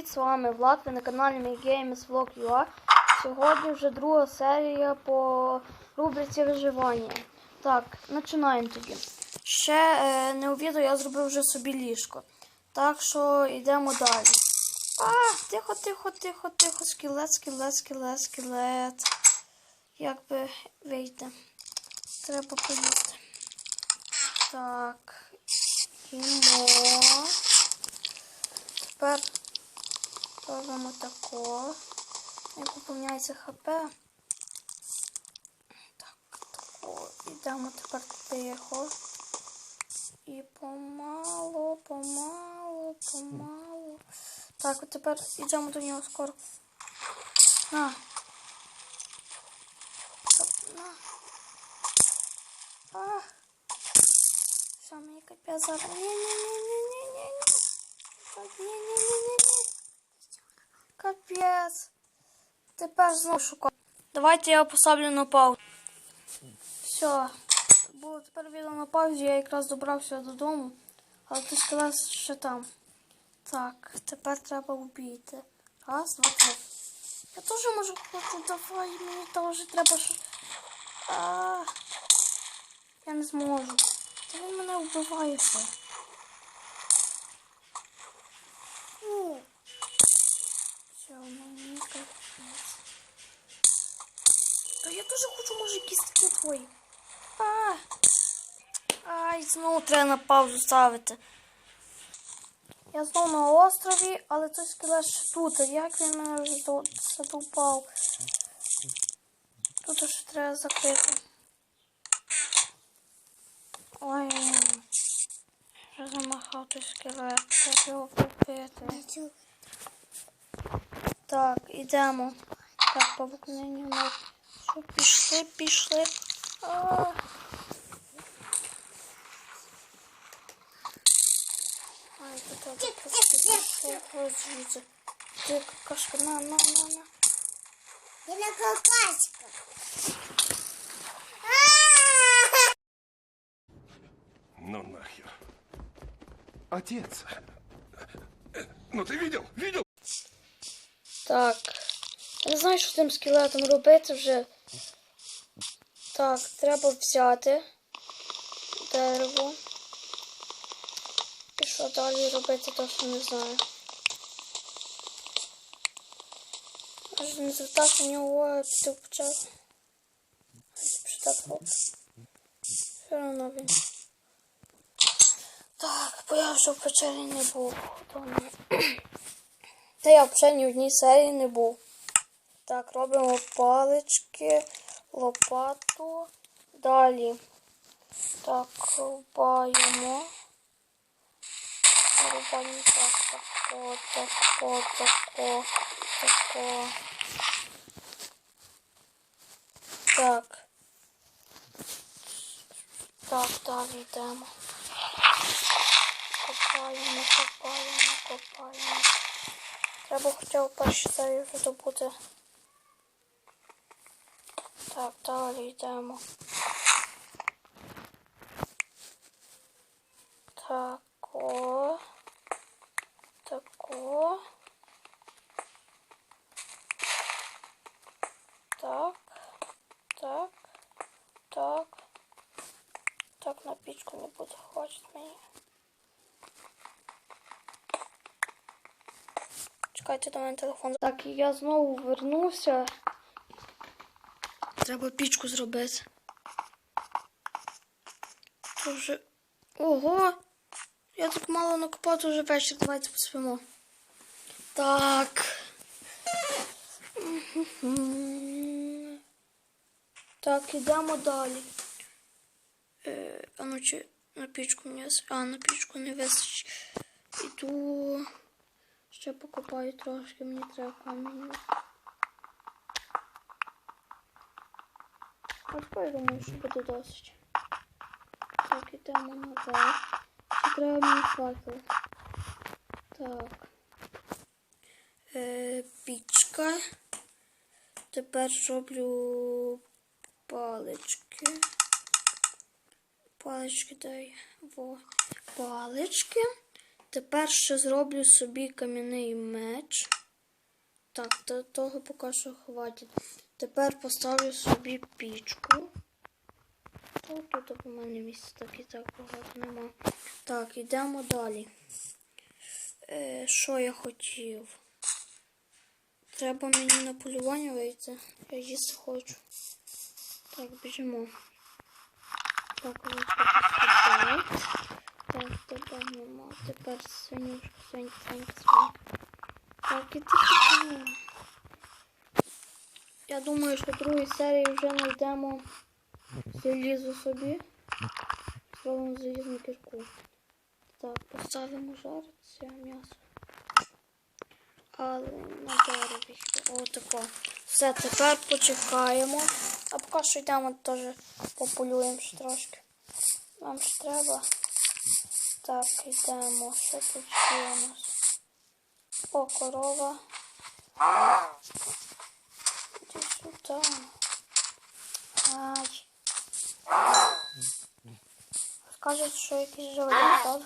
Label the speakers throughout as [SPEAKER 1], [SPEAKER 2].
[SPEAKER 1] привіт! З вами Влад, ви на каналі MyGames Vlog.ua. Сьогодні вже друга серія по рубриці виживання. Так, починаємо тоді. Ще е, не у відео я зробив вже собі ліжко. Так що йдемо далі. А, тихо, тихо, тихо, тихо, скелет, скелет, скелет, скелет. Як би вийти? Треба поїсти. Так. Їмо. Тепер робимо тако. Як поповняється ХП. Так, тако. Ідемо тепер тихо. І помалу, помалу, помалу. Так, от тепер йдемо до нього скоро. На. На. А. Все, мені капець зараз. Ні-ні-ні-ні-ні-ні. Капець. Тепер знову шукаю. Давайте я поставлю на паузу. Все. Було тепер відео на паузі, я якраз добрався додому. Але ти сказав, що там. Так, тепер треба вбити. Раз, два, три. Я теж можу ходити, давай, мені теж треба ж. А, я не зможу. Та він мене вбиває. Ну, Все, мені капець. Та я теж хочу, може, кістки твої. А, Ай, знову треба на паузу ставити. Я знову на острові, але той скелет ще тут. Як він мене вже задовбав? Тут ще треба закрити. Ой, вже замахав той скелет. Треба його купити. Так, ідемо. Так, по що, пішли, пішли. А. Ай, тут треба просто пішов звідси. Ти какашка, на, на, на, на.
[SPEAKER 2] Я на какашка.
[SPEAKER 3] Ну нахер. Отец. Ну ты видел? Видел?
[SPEAKER 1] Так. Я не знаю, що з тим скелетом робити вже. Так, треба взяти дерево. І що далі робити, точно не знаю. Аж не звертати на нього піти в початку. Так робить? Все одно він. Так, бо я вже в печері не був. Та я взагалі ні в одній серії не був. Так, робимо палички, лопату. Далі. Так, рубаємо. Рубаємо так, тако, тако, тако, тако. Так. Так, далі йдемо. Копаємо, копаємо, копаємо. Треба хоча б перші добути. Так, далі йдемо. Тако. Тако. Так. Так. Так. Так, на пічку не буде хватить мені. Чекайте до мене телефон. Так, і я знову вернувся. Треба пічку зробити. То вже. Ого! Я так мало накопав, то вже вечір. Давайте поспимо. Так. Так, ідемо далі. Е, а ну чи на пічку мені. А, на пічку не вистачить. Іду. Ще покопаю трошки, мені треба камінь. Ось я думаю, що буде досить. Так, ідемо назад. Ще треба факел. Так. Е, пічка. Тепер роблю палички. Палички дай. Во. Палички. Тепер ще зроблю собі кам'яний меч. Так, то, того поки що хватить. Тепер поставлю собі пічку. О, тут у мене місця так і так багато нема. Так, йдемо далі. Е, що я хотів? Треба мені на полювання вийти. Я їсти хочу. Так, біжимо. Так, ось сюди. Так, тебе нема. Тепер свинюшка, свинька, свинька, свинька. Так, іди сюди. Я думаю, що в другій серії вже знайдемо залізу собі. Зробимо залізну кірку. Так, поставимо жаритися м'ясо. Але на дереві. Отако. Все, тепер почекаємо. А поки що йдемо теж пополюємо ще трошки. Нам ж треба. Так, йдемо. Що тут є у нас? О, корова. Сюди. Ай. Скажуть, що якийсь живодик, так?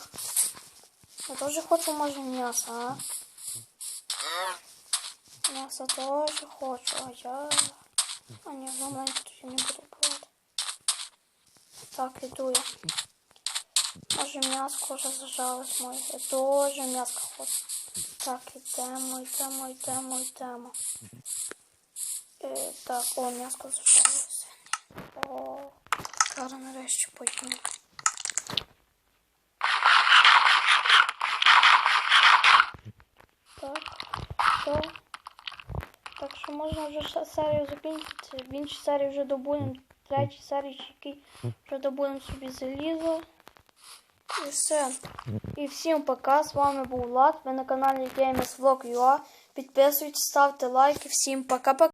[SPEAKER 1] Я теж хочу, може, м'яса, а? М'ясо теж хочу, а я... А ні, за маленьку тоді не буду брати. Так, іду я. Може м'яско вже зажалось моє. Я теж м'яско хочу. Так, йдемо, йдемо, йдемо, йдемо. Е, так, о, м'яско зажалося. О, зараз нарешті поїм. Так, все. Так що можна вже серію закінчити. В іншій серії вже добудемо. Третій серії вже добудемо собі залізо. І все. І всім пока. З вами був Влад. Ви на каналі Games. Підписуйтесь, ставте лайки. Всім пока-пока.